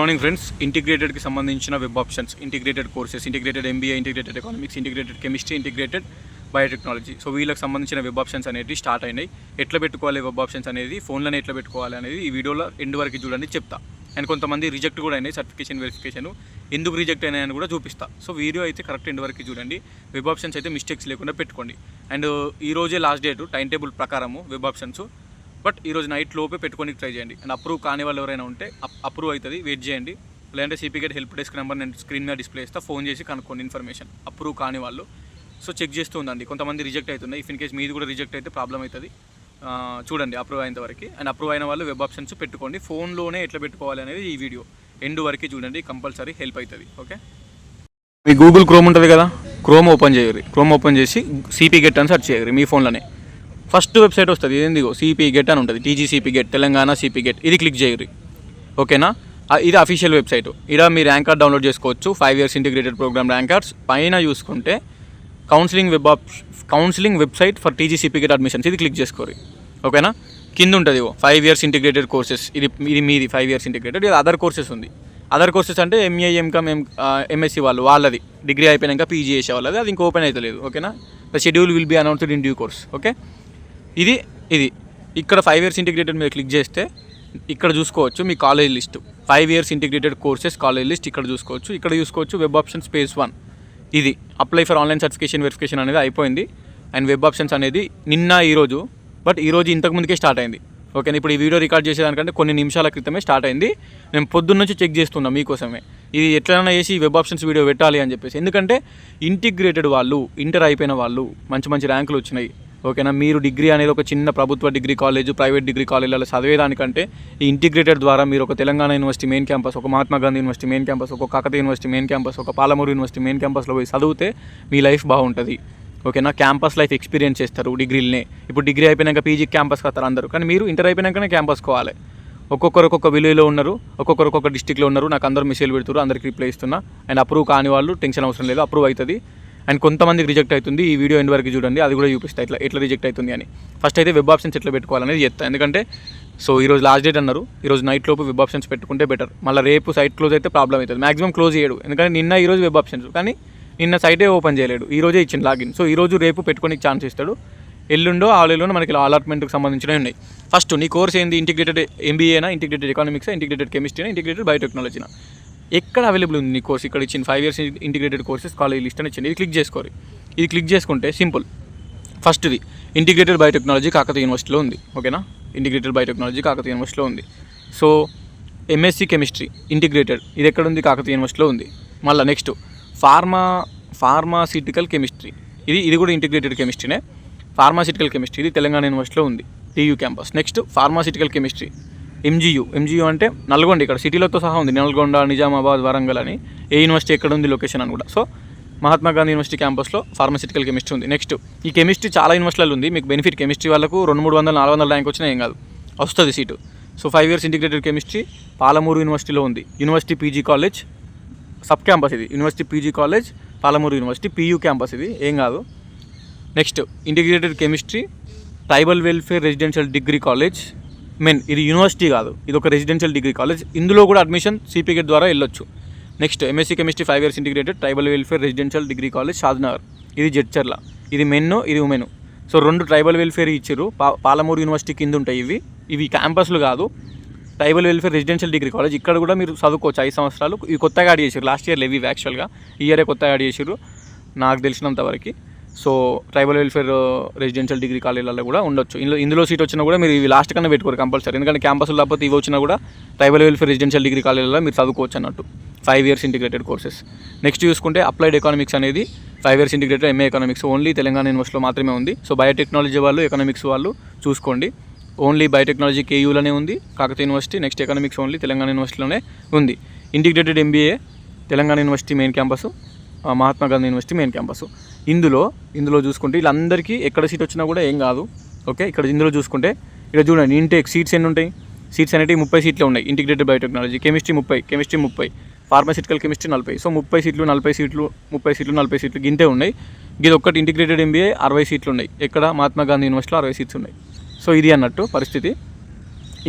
Morning friends ఇంటిగ్రేటెడ్కి సంబంధించిన web options integrated courses integrated MBA integrated economics integrated chemistry integrated biotechnology so వీళ్ళకి సంబంధించిన web options అనేది start అయినాయి. ఎట్లా పెట్టుకోవాలి వెబ్ ఆప్షన్స్ అనేది? ఫోన్లోనే ఎట్లా పెట్టుకోవాలి అనేది ఈ వీడియోలో ఎండ్ వరకు చూడండి చెప్తా. అండ్ కొంతమంది రిజెక్ట్ కూడా అయినాయి సర్టిఫికేషన్ వెరిఫికేషన్ ఎందుకు రిజెక్ట్ అయినాయని కూడా చూపిస్తా. సో వీడియో అయితే కరెక్ట్ ఎండ్ వరకు చూడండి. వెబ్ ఆప్షన్స్ అయితే మిస్టేక్స్ లేకుండా పెట్టుకోండి. అండ్ ఈ రోజే లాస్ట్ డేట్ టైం టేబుల్ ప్రకారము వెబ్ ఆప్షన్స్ బట్ ఈరోజు నైట్ లోపే పెట్టుకొని ట్రై చేయండి. అండ్ అప్రూవ్ కాని వాళ్ళు ఎవరైనా ఉంటే అప్రూవ్ అవుతుంది వెయిట్ చేయండి. లేదంటే సిపిగేట్ హెల్ప్ డెస్క్ నెంబర్ నేను స్క్రీన్ మీద డిస్ప్లే చేస్తా. ఫోన్ చేసి కనుక్కోండి ఇన్ఫర్మేషన్ అప్రూవ్ కాని వాళ్ళు. సో చెక్ చేస్తూ ఉందండి కొంతమంది రిజెక్ట్ అవుతున్నాయి. ఇఫ్ ఇన్ కేస్ మీది కూడా రిజెక్ట్ అయితే ప్రాబ్లం అవుతుంది. చూడండి అప్రూవ్ అయిన వరకు. అండ్ అప్రూవ్ అయిన వాళ్ళు వెబ్ ఆప్షన్స్ పెట్టుకోండి. ఫోన్లోనే ఎట్లా పెట్టుకోవాలి అనేది ఈ వీడియో ఎండ్ వరకు చూడండి. కంపల్సరీ హెల్ప్ అవుతుంది. ఓకే మీ గూగుల్ క్రోమ్ ఉంటుంది కదా? క్రోమ్ ఓపెన్ చేయరు క్రోమ్ ఓపెన్ చేసి సిపి గెట్ అని సెర్చ్ చేయరు మీ ఫోన్లోనే ఫస్ట్ వెబ్సైట్ వస్తుంది ఏందిగో సిపి గెట్ అని ఉంటుంది TGCP GET Telangana CP GET ఇది క్లిక్ చేయరు ఓకేనా? ఇది అఫీషియల్ వెబ్సైట్. ఇక్కడ మీరు ర్యాంక్ కార్డ్ డౌన్లోడ్ చేసుకోవచ్చు five years integrated program rankers cards పైన చూసుకుంటే counselling web counselling website for TGCP GET admissions ఇది క్లిక్ చేసుకోరు ఓకేనా? కింద ఉంటుంది ఫైవ్ ఇయర్స్ ఇంటిగ్రేటెడ్ కోర్సెస్ ఇది ఇది మీది ఫైవ్ ఇయర్స్ ఇంటిగ్రేటెడ్ ఇది అదర్ కోర్సెస్ ఉంది. అదర్ కోర్సెస్ అంటే ఎంఏ ఎంకమ్ ఎం ఎంఎస్సి వాళ్ళు వాళ్ళది. డిగ్రీ అయిపోయినాక పీజీ చేసే వాళ్ళది అది ఇంకా ఓపెన్ అవుతలేదు ఓకేనా? The schedule will be announced in due course okay? ఇది ఇది. ఇక్కడ ఫైవ్ ఇయర్స్ ఇంటిగ్రేటెడ్ మీద క్లిక్ చేస్తే ఇక్కడ చూసుకోవచ్చు మీ college list five years integrated courses college list ఇక్కడ చూసుకోవచ్చు. ఇక్కడ చూసుకోవచ్చు వెబ్ ఆప్షన్ స్పేస్ వన్ ఇది. Apply for online certification verification అనేది అయిపోయింది. అండ్ వెబ్ ఆప్షన్స్ అనేది నిన్న ఈరోజు. బట్ ఈరోజు ఇంతకు ముందుకే స్టార్ట్ అయింది. ఓకే ఇప్పుడు ఈ వీడియో రికార్డ్ చేసేదానికంటే కొన్ని నిమిషాల క్రితమే స్టార్ట్ అయింది. నేను పొద్దున్న నుంచి చెక్ చేస్తున్నా మీకోసమే. ఇది ఎట్లైనా చేసి వెబ్ ఆప్షన్స్ వీడియో పెట్టాలి అని చెప్పేసి. ఎందుకంటే ఇంటిగ్రేటెడ్ వాళ్ళు ఇంటర్ అయిపోయిన వాళ్ళు మంచి మంచి ర్యాంకులు వచ్చినాయి. ఓకేనా? మీరు డిగ్రీ అనేది ఒక చిన్న ప్రభుత్వ డిగ్రీ కాలేజ్ ప్రైవేట్ డిగ్రీ కాలేజీలలో చదివేదానికంటే ఈ ఇంటిగ్రేటెడ్ ద్వారా మీరు ఒక తెలంగాణ యూనివర్సిటీ మెయిన్ క్యాంపస్ ఒక Mahatma Gandhi university main campus ఒక కాకతీయ యూనివర్సిటీ మెయిన్ క్యాంపస్ ఒక పాలమూరు యూనివర్సిటీ మెయిన్ క్యాంపస్లో పోయి చదివితే మీ లైఫ్ బాగుంటుంది. ఓకేనా? క్యాంపస్ లైఫ్ ఎక్స్పీరియన్స్ చేస్తారు డిగ్రీలనే. ఇప్పుడు డిగ్రీ అయిపోయినాక పీజీ క్యాంపస్కి వస్తారు అందరూ. కానీ మీరు ఇంటర్ అయిపోయినాకనే క్యాంపస్ కోవాలి. ఒక్కొక్కరు ఒక్కొక్క విలేజ్లో ఉన్నారు ఒక్కొక్కరు ఒక్కొక్క డిస్టిక్లో ఉన్నారు నాకు అందరూ మెసేజ్ పెడుతున్నారు అందరికి రిప్లై ఇస్తున్నా. అండ్ అప్రూవ్ కాని వాళ్ళు టెన్షన్ అవసరం లేదు అప్రూవ్ అవుతుంది. అండ్ కొంతమందికి రిజెక్ట్ అవుతుంది. ఈ వీడియో ఎండ్ వరకు చూడండి. అది కూడా చూపిస్తా. ఇట్లా ఎట్లా రిజెక్ట్ అవుతుంది అని. ఫస్ట్ అయితే వెబ్ ఆప్షన్స్ ఎట్లా పెట్టుకోవాలనేది చెప్తాను ఎందుకంటే సో ఈరోజు లాస్ట్ డేట్ అన్నారు. ఈరోజు నైట్ లోపు వెబ్ ఆప్షన్స్ పెట్టుకుంటే బెటర్ మళ్ళీ రేపు సైట్ క్లోజ్ అయితే ప్రాబ్లం అవుతుంది. మాక్సిమం క్లోజ్ చేయడు. ఎందుకంటే నిన్న ఈరోజు వెబ్ ఆప్షన్స్. కానీ నిన్న సైటే ఓపెన్ చేయలేడు. ఈ రోజే ఇచ్చింది లాగిన్ సో ఈ రోజు రేపు పెట్టుకోనికి ఛాన్స్ ఇస్తాడు. ఎల్లుండో ఆల్రెడీలో మనకి అలాట్మెంట్కి సంబంధించినవి ఉన్నాయి. ఫస్ట్ నీ కోర్స్ ఏంది? ఇంటిగ్రేటెడ్ ఎంబీఏనా ఇంటిగ్రేటెడ్ ఎకానమిక్స్ ఇంటిగ్రేటెడ్ కెమిస్ట్రీనా ఇంటిగ్రేటెడ్ బయోటెక్నాలజీనా ఎక్కడ అవైలబుల్ ఉంది నీ కోర్స్? ఇక్కడ ఇచ్చిన five years integrated courses college list అని ఇచ్చింది. ఇది క్లిక్ చేసుకోరు. ఇది క్లిక్ చేసుకుంటే సింపుల్ ఫస్ట్ది ఇంటిగ్రేటెడ్ బయోటెక్నాలజీ కాకతీయ యూనివర్సిటీలో ఉంది. ఓకేనా? ఇంటిగ్రేటెడ్ బయోటెక్నాలజీ కాకతీయ యూనివర్సిటీలో ఉంది. సో ఎంఎస్సి కెమిస్ట్రీ ఇంటిగ్రేటెడ్ ఇది ఎక్కడ ఉంది? కాకతీయ యూనివర్సిటీలో ఉంది. మళ్ళీ నెక్స్ట్ ఫార్మా ఫార్మాసిటికల్ కెమిస్ట్రీ ఇది ఇది కూడా ఇంటిగ్రేటెడ్ కెమిస్ట్రీనే ఫార్మాసిటికల్ కెమిస్ట్రీ ఇది తెలంగాణ యూనివర్సిటీలో ఉంది. TU campus next pharmaceutical chemistry MGU MGU అంటే నల్గొండ ఇక్కడ సిటీలతో సహా ఉంది. నల్గొండ నిజామాబాద్ వరంగల్ అని. ఏ యూనివర్సిటీ ఎక్కడ ఉంది లొకేషన్ అని కూడా. సో మహాత్మా గాంధీ యూనివర్సిటీ క్యాంపస్లో ఫార్మసిటికల్ కెమిస్ట్రీ ఉంది. నెక్స్ట్ ఈ కెమిస్ట్రీ చాలా యూనివర్సిటీలలో ఉంది. మీకు బెనిఫిట్ కెమిస్ట్రీ వాళ్ళకు రెండు మూడు వందల నాలుగు వందల ర్యాంక్ వచ్చినా ఏం కాదు. వస్తుంది seat so five years integrated chemistry Palamuru యూనివర్సిటీలో ఉంది. University PG college sub campus ఇది. University PG college Palamuru university PU campus ఇది. ఏం కాదు. Next integrated chemistry tribal welfare residential degree college men ఇది యూనివర్సిటీ కాదు. ఇది ఒక రెసిడెన్షియల్ డిగ్రీ కాలేజ్ ఇందులో కూడా అడ్మిషన్ సిపిగేట్ ద్వారా వెళ్ళొచ్చు. Next MSc chemistry five years integrated tribal welfare residential degree college Shadnagar ఇది జడ్చర్ల ఇది మెన్ ఇది ఉమెన్ సో రెండు ట్రైబల్ వెల్ఫేర్ ఇచ్చారు. పా పాలమూరు యూనివర్సిటీ కింద ఉంటాయి ఇవి. ఇవి క్యాంపస్లు కాదు. Tribal welfare residential degree college ఇక్కడ కూడా మీరు చదువుకోవచ్చు. ఐదు సంవత్సరాలు. ఇవి కొత్తగా యాడ్ చేశారు. లాస్ట్ ఇయర్ లెవీ యాక్చువల్గా ఈ ఇయరే కొత్తగా యాడ్ చేశారు. నాకు తెలిసినంత వరకు. So tribal welfare residential degree కాలేజీలలో కూడా ఉండొచ్చు. ఇందులో ఇందులో సీట్ వచ్చినా కూడా మీరు ఇవి లాస్ట్ కన్నా పెట్టుకోరు కంపల్సరీ. ఎందుకంటే క్యాంపస్లో లేకపోతే ఇవి వచ్చినా కూడా ట్రైబల్ వెల్ఫేర్ రెసిడెన్షియల్ డిగ్రీ కాలేజీలో మీరు చదువుకోవచ్చు అన్నట్టు. Five years integrated courses next చూసుకుంటే అప్లైడ్ ఎకనామిక్స్ అనేది five years integrated MA economics only Telangana యూనివర్సిటీలో మాత్రమే ఉంది. సో బయోటెక్నాలజీ వాళ్ళు ఎకనామిక్స్ వాళ్ళు చూసుకోండి. ఓన్లీ బయోటెక్నాలజీ కేయూలోనే ఉంది. Kakatiya university next economics only Telangana యూనివర్సిటీలోనే ఉంది. Integrated MBA Telangana university main campus Mahatma Gandhi university main campus ఇందులో ఇందులో చూసుకుంటే వీళ్ళందరికీ ఎక్కడ సీట్ వచ్చినా కూడా ఏం కాదు. ఓకే? ఇక్కడ ఇందులో చూసుకుంటే ఇక్కడ చూడండి ఇంటేక్ సీట్స్ ఎన్ని ఉంటాయి? సీట్స్ అనేవి ముప్పై సీట్లు ఉన్నాయి. ఇంటిగ్రేటెడ్ బయోటెక్నాలజీ కెమిస్ట్రీ ముప్పై కెమిస్ట్రీ ముప్పై ఫార్మాసిటికల్ కెమిస్ట్రీ నలభై. సో ముప్పై సీట్లు నలభై సీట్లు ముప్పై సీట్లు నలభై సీట్లు గింతే ఉన్నాయి. ఇది ఒక్కటి ఇంటిగ్రేటెడ్ ఎంబీఏ అరవై సీట్లు ఉన్నాయి. ఎక్కడ? మహాత్మా గాంధీ యూనివర్సిటీలో అరవై సీట్స్ ఉన్నాయి. సో ఇది అన్నట్టు పరిస్థితి.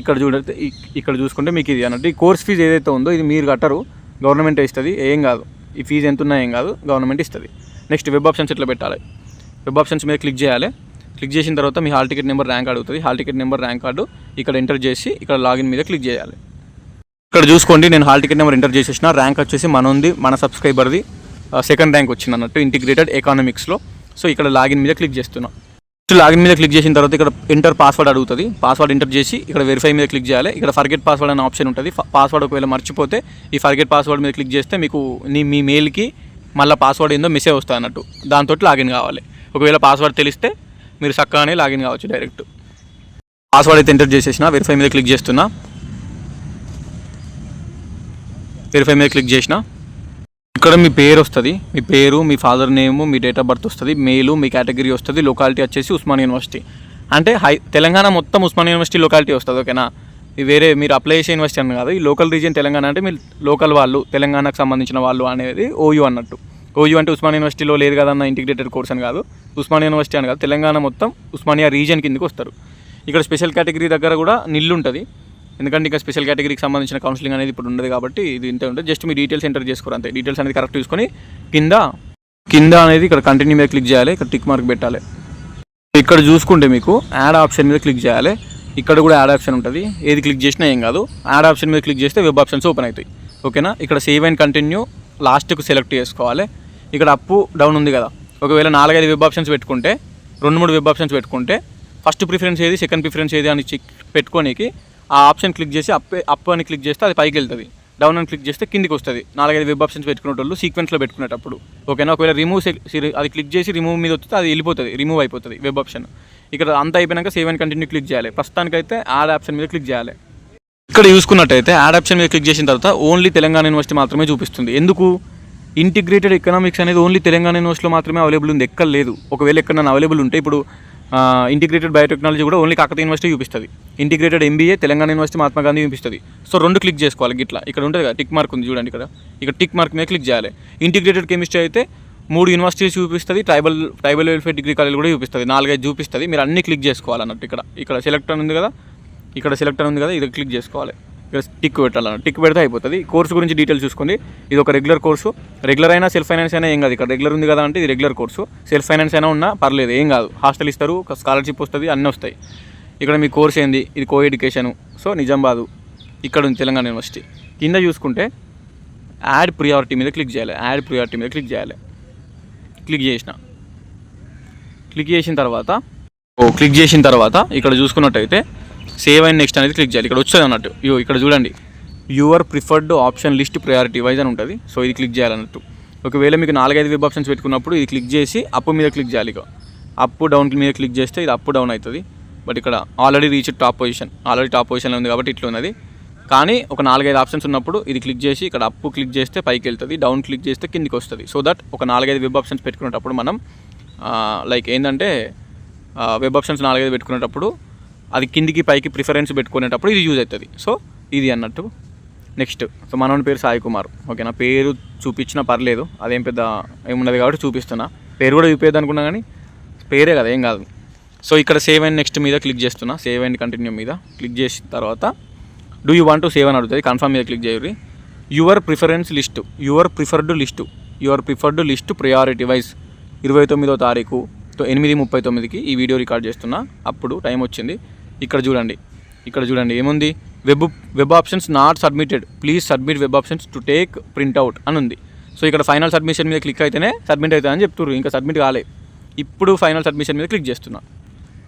ఇక్కడ చూడ ఇక్కడ చూసుకుంటే మీకు ఇది అన్నట్టు. ఈ కోర్స్ ఫీజు ఏదైతే ఉందో ఇది మీరు కట్టరు. గవర్నమెంట్ ఇస్తుంది. ఏం కాదు. ఈ ఫీజు ఎంత ఉన్నా ఏం కాదు. గవర్నమెంట్ ఇస్తుంది. నెక్స్ట్ వెబ్ ఆప్షన్స్ ఎట్లా పెట్టాలి? వెబ్ ఆప్షన్స్ మీద క్లిక్ చేయాలి. క్లిక్ చేసిన తర్వాత మీ హాల్ టికెట్ నెంబర్ ర్యాంక్ అడుగుతుంది. Hall ticket number rank card ఇక్కడ ఎంటర్ చేసి ఇక్కడ లాగిన్ మీద క్లిక్ చేయాలి. ఇక్కడ చూసుకోండి నేను హాల్ టికెట్ నెంబర్ ఎంటర్ చేసేసిన. ర్యాంక్ వచ్చేసి మన ఉంది మన సబ్స్క్రైబర్ది. సెకండ్ ర్యాంక్ వచ్చింది అన్నట్టు ఇంటిగ్రేటెడ్ ఎకానమిక్స్లో. సో ఇక్కడ లాగిన్ మీద క్లిక్ చేస్తున్నా. లాగిన్ మీద క్లిక్ చేసిన తర్వాత ఇక్కడ ఎంటర్ పాస్వర్డ్ అడుగుతుంది. పాస్వర్డ్ ఎంటర్ చేసి ఇక్కడ వెరిఫై మీద క్లిక్ చేయాలి. ఇక్కడ ఫర్గెట్ పాస్వర్డ్ అనే ఆప్షన్ ఉంటుంది. పాస్వర్డ్ ఒకవేళ మర్చిపోతే ఈ ఫర్గెట్ పాస్వర్డ్ మీద క్లిక్ చేస్తే మీకు నీ మీ మెయిల్కి మళ్ళీ పాస్వర్డ్ ఏందో మెసేజ్ వస్తుంది అన్నట్టు. దాంతో లాగిన్ కావాలి. ఒకవేళ పాస్వర్డ్ తెలిస్తే మీరు చక్కగానే లాగిన్ కావచ్చు డైరెక్ట్ పాస్వర్డ్ అయితే ఎంటర్ చేసేసిన వెరిఫై మీద క్లిక్ చేస్తున్నా. వెరిఫై మీద క్లిక్ చేసిన. ఇక్కడ మీ పేరు వస్తుంది. మీ పేరు మీ ఫాదర్ నేమ్ మీ డేట్ ఆఫ్ బర్త్ వస్తుంది. మెయిల్ మీ కేటగిరీ వస్తుంది. లొకాలిటీ వచ్చేసి ఉస్మాన్ యూనివర్సిటీ అంటే హై తెలంగాణ మొత్తం ఉస్మాన్ యూనివర్సిటీ లొకాలిటీ వస్తుంది ఓకేనా వేరే మీరు అప్లై చేసే యూనివర్సిటీ అని కాదు ఈ లోకల్ రీజియన్ తెలంగాణ అంటే మీరు లోకల్ వాళ్ళు తెలంగాణకు సంబంధించిన వాళ్ళు అనేది ఓయూ అన్నట్టు. ఓయూ అంటే ఉస్మాన్ యూనివర్సిటీలో లేదు కదన్న ఇంటిగ్రేటెడ్ కోర్స్ అని కాదు. ఉస్మాన్ యూనివర్సిటీ అని కాదు తెలంగాణ మొత్తం ఉస్మానియా రీజియన్ కిందకి వస్తారు. ఇక్కడ స్పెషల్ కేటగిరీ దగ్గర కూడా నిల్లు ఉంటుంది. ఎందుకంటే ఇంకా స్పెషల్ కేటగిరీకి సంబంధించిన కౌన్సిలింగ్ అనేది ఇప్పుడు ఉండదు కాబట్టి ఇది ఇంత ఉంటుంది. జస్ట్ మీ డీటెయిల్స్ ఎంటర్ చేసుకోరు అంతే. డీటెయిల్స్ అనేది కరెక్ట్ చూసుకొని కింద కింద అనేది ఇక్కడ కంటిన్యూ మీద క్లిక్ చేయాలి. ఇక్కడ టిక్ మార్క్ పెట్టాలి. ఇక్కడ చూసుకుంటే మీకు యాడ్ ఆప్షన్ మీద క్లిక్ చేయాలి. ఇక్కడ కూడా యాడ్ ఆప్షన్ ఉంటుంది. ఏది క్లిక్ చేసినా ఏం కాదు. యాడ్ ఆప్షన్ మీద క్లిక్ చేస్తే వెబ్ ఆప్షన్స్ ఓపెన్ అవుతాయి. ఓకేనా? ఇక్కడ సేవ్ అండ్ కంటిన్యూ లాస్ట్కు సెలెక్ట్ చేసుకోవాలి. ఇక్కడ అప్పు డౌన్ ఉంది కదా. ఒకవేళ నాలుగైదు వెబ్ ఆప్షన్స్ పెట్టుకుంటే రెండు మూడు వెబ్ ఆప్షన్స్ పెట్టుకుంటే ఫస్ట్ ప్రిఫరెన్స్ ఏది సెకండ్ ప్రిఫరెన్స్ ఏది అని చెక్ పెట్టుకోనికి ఆ ఆప్షన్ క్లిక్ చేసి అప్ అప్ అని క్లిక్ చేస్తే అది పైకి వెళ్తుంది. డౌన్ అని క్లిక్ చేస్తే కిందికి వస్తుంది. నాలుగైదు వెబ్ ఆప్షన్స్ పెట్టుకునేటోళ్ళు సీక్వెన్స్లో పెట్టుకునేటప్పుడు. ఓకేనా? ఒకవేళ రిమూవ్ అది క్లిక్ చేసి రిమూవ్ మీద వస్తే అది వెళ్ళిపోతుంది. రిమూవ్ అయిపోతుంది వెబ్ ఆప్షన్. ఇక్కడ అంతా అయిపోయినాక సేవ్ అండ్ కంటిన్యూ క్లిక్ చేయాలి. ప్రస్తుతానికైతే యాడ్ ఆప్షన్ మీద క్లిక్ చేయాలి. ఇక్కడ చూసుకున్నట్టయితే యాడ్ ఆప్షన్ మీద క్లిక్ చేసిన తర్వాత ఓన్లీ తెలంగాణ యూనివర్సిటీ మాత్రమే చూపిస్తుంది. ఎందుకు? ఇంటిగ్రేటెడ్ ఎకనామిక్స్ అనేది ఓన్లీ తెలంగాణ యూనివర్సిటీలో మాత్రమే అవైలబుల్ ఉంది. ఎక్కడ లేదు. ఒకవేళ ఎక్కడ అవైలబుల్ ఉంటే ఇప్పుడు ఇంటిగ్రేటెడ్ బయోటెక్నాలజీ కూడా ఓన్లీ కాకతీయ యూనివర్సిటీ చూపిస్తుంది. Integrated MBA Telangana university Mahatma Gandhi చూపిస్తుంది. సో రెండు క్లిక్ చేసుకోవాలి గిట్లా. ఇక్కడ ఉంటుంది కదా టిక్ మార్క్ ఉంది చూడండి ఇక్కడ. ఇక్కడ టిక్ మార్క్ మీద క్లిక్ చేయాలి. ఇంటిగ్రేటెడ్ కెమిస్ట్రీ అయితే మూడు యూనివర్సిటీస్ చూపిస్తుంది tribal tribal welfare degree college కూడా చూపిస్తుంది. నాలుగైదు చూపిస్తుంది. మీరు అన్ని క్లిక్ చేసుకోవాలన్నట్టు ఇక్కడ. ఇక్కడ సెలెక్ట్ అని ఉంది కదా ఇక్కడ సెలెక్ట్ అని ఉంది కదా ఇది క్లిక్ చేసుకోవాలి. ఇక్కడ టిక్ పెట్టాలన్న టిక్ పెడితే అయిపోతుంది. కోర్సు గురించి డీటెయిల్స్ చూసుకోండి. ఇది ఒక రెగ్యులర్ కోర్సు. రెగ్యులర్ అయినా సెల్ఫ్ ఫైనాన్స్ అయినా ఏం కాదు ఇక్కడ. రెగ్యులర్ ఉంది కదా అంటే ఇది రెగ్యులర్ కోర్సు. సెల్ఫ్ ఫైనాన్స్ అయినా ఉన్నా పర్లేదు ఏం కాదు. హాస్టల్ ఇస్తారు స్కాలర్షిప్ వస్తుంది అన్నీ వస్తాయి. ఇక్కడ మీ కోర్స్ ఏంది? ఇది కో ఎడ్యుకేషన్ సో నిజామాబాదు ఇక్కడ ఉంది తెలంగాణ యూనివర్సిటీ. కింద చూసుకుంటే యాడ్ ప్రియారిటీ మీద క్లిక్ చేయాలి. యాడ్ ప్రియారిటీ మీద క్లిక్ చేయాలి. క్లిక్ చేసిన. క్లిక్ చేసిన తర్వాత ఓ క్లిక్ చేసిన తర్వాత ఇక్కడ చూసుకున్నట్టయితే సేవ్ అండ్ నెక్స్ట్ అనేది క్లిక్ చేయాలి. ఇక్కడ వచ్చేది అన్నట్టు. ఇగో ఇక్కడ చూడండి. Your preferred option list priority wise అని ఉంటుంది. సో ఇది క్లిక్ చేయాలన్నట్టు. ఒకవేళ మీకు నాలుగైదు వెబ్ ఆప్షన్స్ పెట్టుకున్నప్పుడు ఇది క్లిక్ చేసి అప్పు మీద క్లిక్ చేయాలి ఇక. అప్ డౌన్ మీద క్లిక్ చేస్తే ఇది అప్ డౌన్ అవుతుంది. బట్ ఇక్కడ already reach top position already top పొజిషన్లో ఉంది కాబట్టి ఇట్లా ఉన్నది. కానీ ఒక నాలుగైదు ఆప్షన్స్ ఉన్నప్పుడు ఇది క్లిక్ చేసి ఇక్కడ అప్పు క్లిక్ చేస్తే పైకి వెళ్తుంది. డౌన్ క్లిక్ చేస్తే కిందికి వస్తుంది. సో దట్ ఒక నాలుగైదు వెబ్ ఆప్షన్స్ పెట్టుకునేటప్పుడు మనం లైక్ ఏంటంటే వెబ్ ఆప్షన్స్ నాలుగైదు పెట్టుకునేటప్పుడు అది కిందికి పైకి ప్రిఫరెన్స్ పెట్టుకునేటప్పుడు ఇది యూజ్ అవుతుంది. సో ఇది అన్నట్టు. నెక్స్ట్ సో మనోని పేరు సాయి కుమార్. ఓకేనా పేరు చూపించినా పర్లేదు. అదేం పెద్ద ఏమున్నది కాబట్టి చూపిస్తున్నా. పేరు కూడా చూపేది అనుకున్నా కానీ పేరే కదా ఏం కాదు. సో ఇక్కడ సేవ్ అండ్ నెక్స్ట్ మీద క్లిక్ చేస్తున్నా. సేవ్ అండ్ కంటిన్యూ మీద క్లిక్ చేసిన తర్వాత do you want to save అని అడుగుతుంది. కన్ఫర్మ్ మీద క్లిక్ చేయరు your preference list your preferred list your preferred list priority wise ఇరవై తొమ్మిదో తారీఖు ఎనిమిది ముప్పై తొమ్మిదికి ఈ వీడియో రికార్డ్ చేస్తున్నా. అప్పుడు టైం వచ్చింది. ఇక్కడ చూడండి ఇక్కడ చూడండి ఏముంది? Web web options not submitted please submit web options to take printout అని ఉంది. సో ఇక్కడ ఫైనల్ సబ్మిషన్ మీద క్లిక్ అయితేనే సబ్మిట్ అవుతుంది అని చెప్తున్నారు ఇంకా సబ్మిట్ కాలే. ఇప్పుడు ఫైనల్ సబ్మిషన్ మీద క్లిక్ చేస్తున్నా.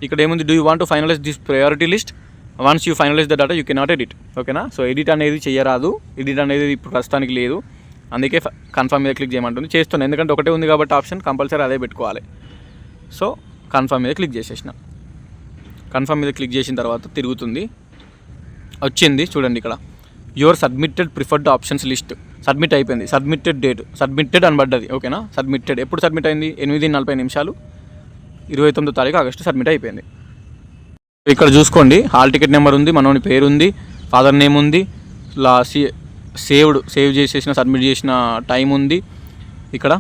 ఇక్కడ ఏముంది? Do you want to finalize this priority list once you finalize the data you cannot edit ఓకేనా సో ఎడిట్ అనేది చేయరాదు. ఎడిట్ అనేది ఇప్పుడు ప్రస్తుతానికి లేదు. అందుకే కన్ఫర్మ్ మీద క్లిక్ చేయమంటుంది. చేస్తున్నాను ఎందుకంటే ఒకటే ఉంది కాబట్టి ఆప్షన్ కంపల్సరీ అదే పెట్టుకోవాలి. సో కన్ఫర్మ్ మీద క్లిక్ చేసేసిన. కన్ఫర్మ్ మీద క్లిక్ చేసిన తర్వాత తిరుగుతుంది. వచ్చింది చూడండి ఇక్కడ. Your submitted preferred options list submit అయిపోయింది. సబ్మిటెడ్ డేట్ సబ్మిటెడ్ అని పడ్డది ఓకేనా? సబ్మిటెడ్ ఎప్పుడు సబ్మిట్ అయింది? ఎనిమిది నలభై నిమిషాలు. ఇరవై తొమ్మిదో తారీఖు ఆగస్టు సబ్మిట్ అయిపోయింది. ఇక్కడ చూసుకోండి. హాల్ టికెట్ నెంబర్ ఉంది మనోని పేరు ఉంది ఫాదర్ నేమ్ ఉంది లా సేవ్డ్ సేవ్ చేసేసిన సబ్మిట్ చేసిన టైం ఉంది. ఇక్కడ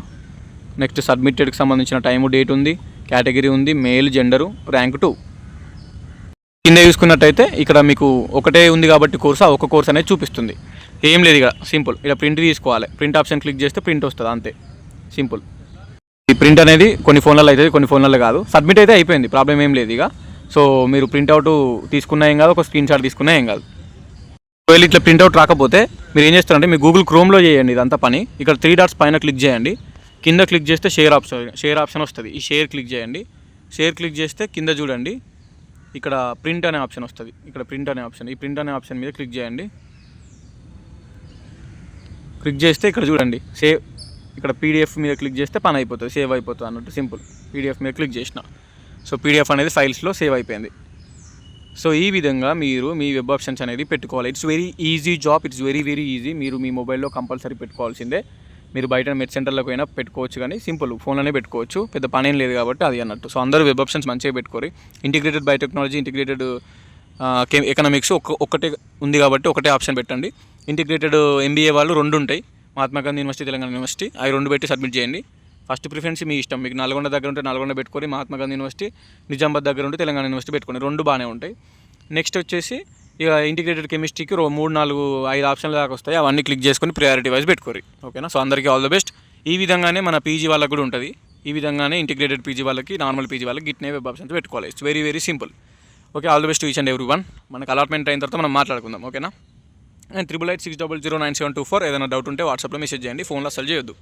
నెక్స్ట్ సబ్మిటెడ్కి సంబంధించిన టైము డేట్ ఉంది కేటగిరీ ఉంది మేల్ జెండరు ర్యాంక్ టూ కింద చూసుకున్నట్టయితే ఇక్కడ మీకు ఒకటే ఉంది కాబట్టి కోర్స్ ఆ ఒక కోర్స్ అనేది చూపిస్తుంది. ఏం లేదు ఇక్కడ సింపుల్ ఇలా ప్రింట్ తీసుకోవాలి. ప్రింట్ ఆప్షన్ క్లిక్ చేస్తే ప్రింట్ వస్తుంది అంతే. సింపుల్ ఈ ప్రింట్ అనేది కొన్ని ఫోన్లలో అవుతుంది కొన్ని ఫోన్లలో కాదు. సబ్మిట్ అయితే అయిపోయింది ప్రాబ్లం ఏం లేదు ఇక. సో మీరు ప్రింట్అవుట్ తీసుకున్నా ఏం కాదు ఒక స్క్రీన్ షాట్ తీసుకున్నా ఏం కాదు. ఒకవేళ ఇట్లా ప్రింట్అవుట్ రాకపోతే మీరు ఏం చేస్తారంటే మీ గూగుల్ క్రోమ్లో చేయండి ఇదంతా పని. ఇక్కడ త్రీ డాట్స్ పైన క్లిక్ చేయండి. కింద క్లిక్ చేస్తే షేర్ ఆప్షన్ షేర్ ఆప్షన్ వస్తుంది. ఈ షేర్ క్లిక్ చేయండి. షేర్ క్లిక్ చేస్తే కింద చూడండి. ఇక్కడ ప్రింట్ అనే ఆప్షన్ వస్తుంది. ఇక్కడ ప్రింట్ అనే ఆప్షన్ ఈ ప్రింట్ అనే ఆప్షన్ మీద క్లిక్ చేయండి. క్లిక్ చేస్తే ఇక్కడ చూడండి. సేవ్ ఇక్కడ పీడిఎఫ్ మీద క్లిక్ చేస్తే పని అయిపోతుంది. సేవ్ అయిపోతుంది అన్నట్టు సింపుల్ పీడిఎఫ్ మీద క్లిక్ చేసిన. సో పీడిఎఫ్ అనేది ఫైల్స్లో సేవ్ అయిపోయింది. సో ఈ విధంగా మీరు మీ వెబ్ ఆప్షన్స్ అనేది పెట్టుకోవాలి. It's very easy job it's very very easy మీరు మీ మొబైల్లో కంపల్సరీ పెట్టుకోవాల్సిందే. మీరు బయట మెడ్ సెంటర్లకు అయినా పెట్టుకోవచ్చు కానీ సింపుల్ ఫోన్లోనే పెట్టుకోవచ్చు. పెద్ద పని ఏం లేదు కాబట్టి అది అన్నట్టు. సో అందరూ వెబ్ ఆప్షన్స్ మంచిగా పెట్టుకోరు. ఇంటిగ్రేటెడ్ బయోటెక్నాలజీ ఇంటిగ్రేటెడ్ ఎకనామిక్స్ ఒక్క ఒక్కటే ఉంది కాబట్టి ఒకటే ఆప్షన్ పెట్టండి. ఇంటిగ్రేటెడ్ ఎంబీఏ వాళ్ళు రెండు ఉంటాయి. Mahatma Gandhi university Telangana university. అవి రెండు పెట్టి సబ్మిట్ చేయండి. ఫస్ట్ ప్రిఫరెన్స్ మీ ఇష్టం. మీకు నల్గొండ దగ్గర ఉంటే నల్గొండ పెట్టుకొని మహాత్మా గాంధీ యూనివర్సిటీ నిజామాబాద్ దగ్గర ఉంటే తెలంగాణ యూనివర్సిటీ పెట్టుకోండి. రెండు బాగానే ఉంటాయి. నెక్స్ట్ వచ్చేసి ఇక ఇంటిగ్రేటెడ్ కెమిస్ట్రీకి మూడు నాలుగు ఐదు ఆప్షన్ల దాకా వస్తాయి. అవన్నీ క్లిక్ చేసుకొని ప్రయారిటీ వైజ్ పెట్టుకోరు ఓకేనా? సో అందరికీ ఆల్ ద బెస్ట్ ఈ విధంగానే మన పీజీ వాళ్ళకి కూడా ఉంటుంది. ఈ విధంగానే ఇంటిగ్రేటెడ్ పీజీ వాళ్ళకి నార్మల్ పీజీ వాళ్ళకి గిట్నే వెబ్ ఆప్షన్స్ పెట్టుకోవాలి. It's very very simple okay all the best each and every one మనకు అలాట్మెంట్ అయిన తర్వాత మనం మాట్లాడుకుందాం. ఓకేనా? And triple eight six double zero nine seven two four ఏదైనా డౌట్ ఉంటే వాట్సాప్లో మెసేజ్ చేయండి. ఫోన్లో అసలు చేయొద్దు.